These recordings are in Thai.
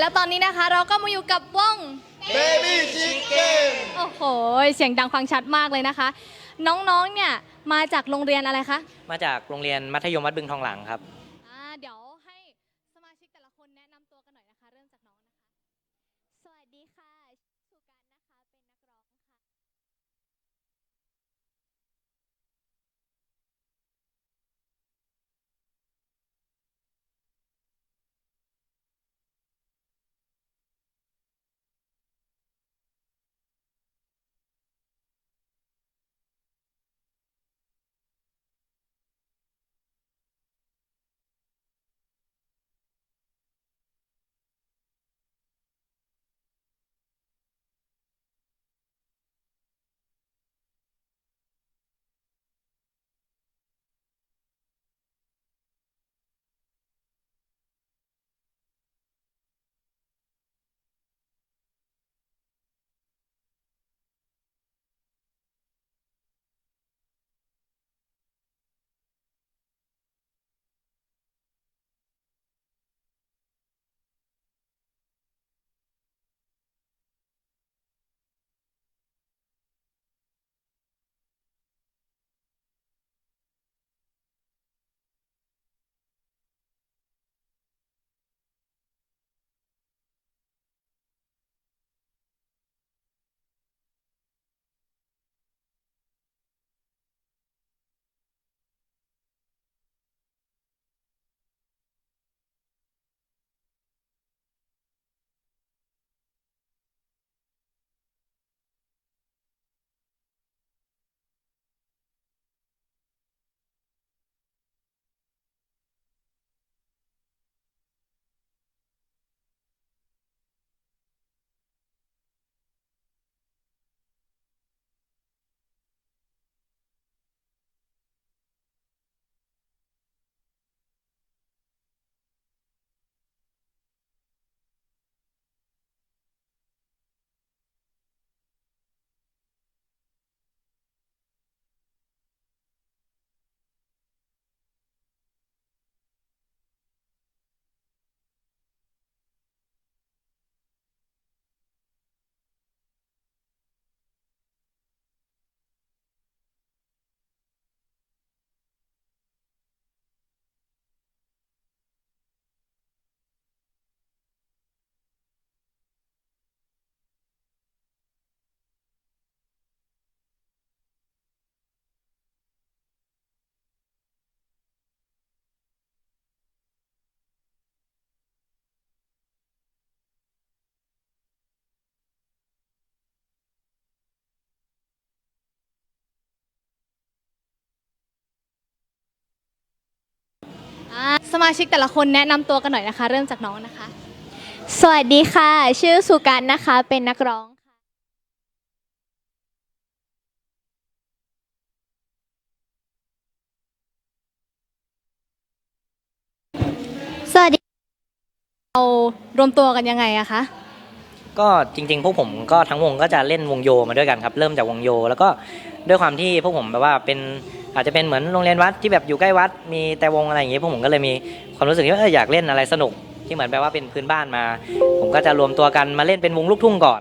แล้วตอนนี้นะคะเราก็มาอยู่กับวง Baby Chicken โอ้โห เสียงดังฟังชัดมากเลยนะคะ น้องๆ เนี่ยมาจากโรงเรียนอะไรคะ มาจากโรงเรียนมัธยมวัดบึงทองหลังครับ สมาชิกแต่ละคนแนะนำตัวกันหน่อยนะคะ เริ่มจากน้องนะคะ สวัสดีค่ะ ชื่อสุการนะคะ เป็นนักร้อง สวัสดีเอารวมตัวกันยังไงอะคะ ก็จริงๆ พวกผมก็ทั้งวงก็จะเล่นวงโยมาด้วยกันครับ เริ่มจากวงโย แล้วก็ ด้วยความที่พวกผมแบบว่าเป็นอาจจะเป็นเหมือนโรงเรียนวัดที่แบบอยู่ใกล้วัด มีแต่วงอะไรอย่างเงี้ยพวกผมก็เลยมีความรู้สึกที่ว่าอออยากเล่นอะไรสนุกที่เหมือนแบบว่าเป็นพื้นบ้านมา ผมก็จะรวมตัวกันมาเล่นเป็นวงลูกทุ่งก่อน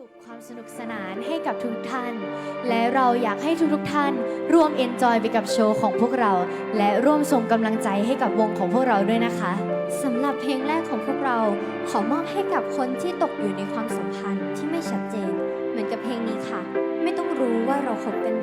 สุขความสนุกสนานให้กับทุกท่าน และเราอยากให้ทุกๆท่าน ร่วมเอนจอยไปกับโชว์ของพวกเรา และร่วมส่งกำลังใจให้กับวงของพวกเราด้วยนะคะสำหรับเพลงแรกของพวกเราขอมอบให้กับคนที่ตกอยู่ในความสัมพันธ์ที่ไม่ชัดเจน เหมือนกับเพลงนี้ค่ะ ไม่ต้องรู้ว่าเราคบกัน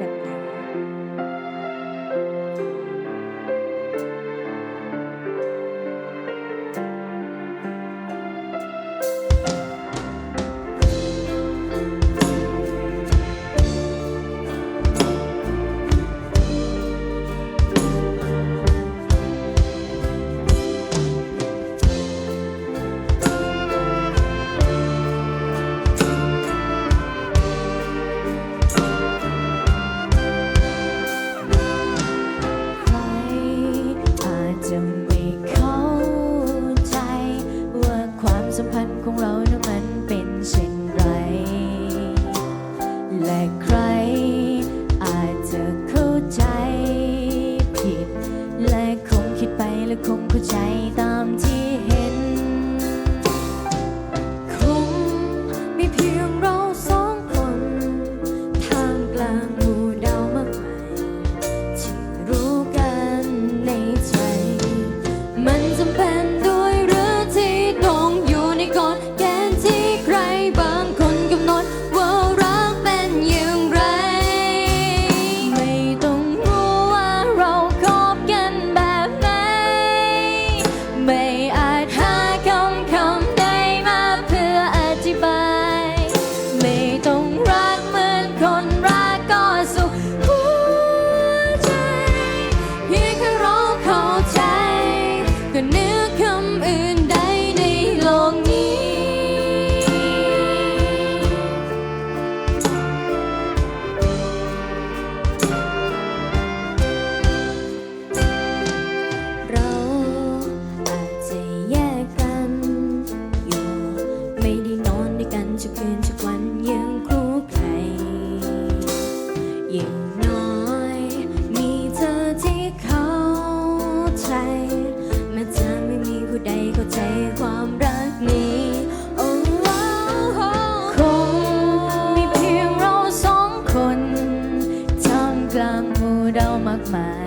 aman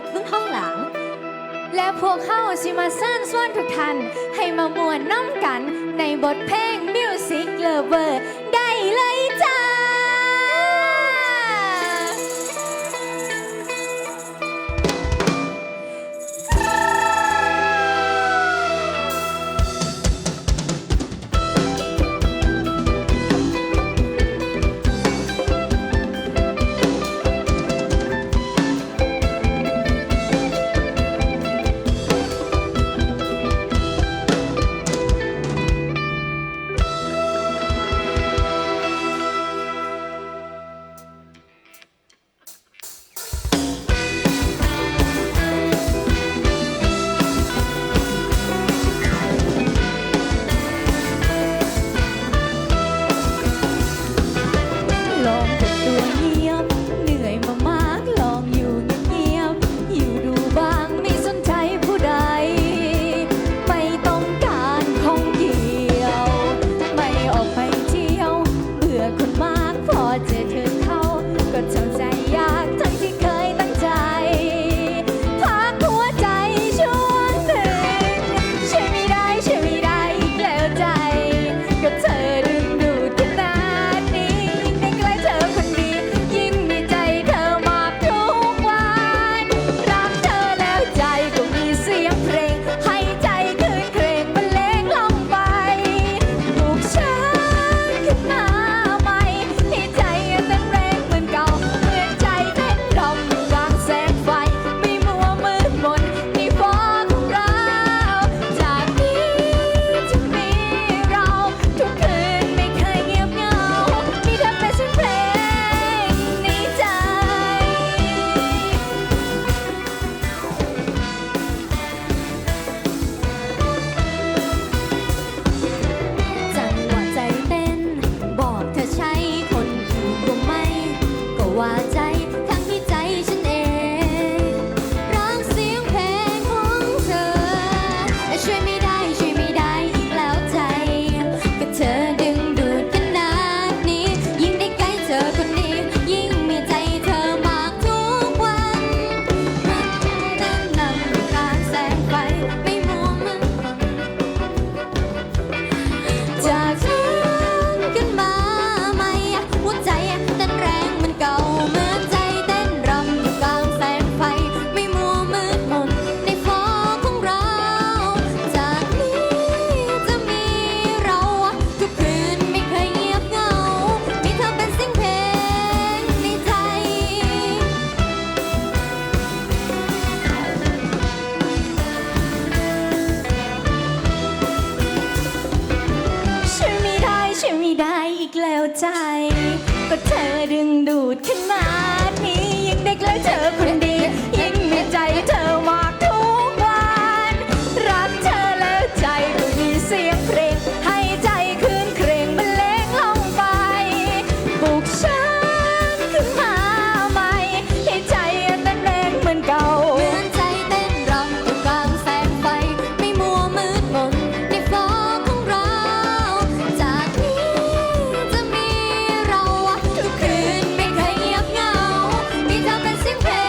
ดพึ่งห้องหลัง และพวกเข้าสิมาสร้างส่วนทุกท่าน ให้มามวนน้ำกันในบทเพลงมิวสิกเลเวอร์ได้เลยจ้า 袜子心扉。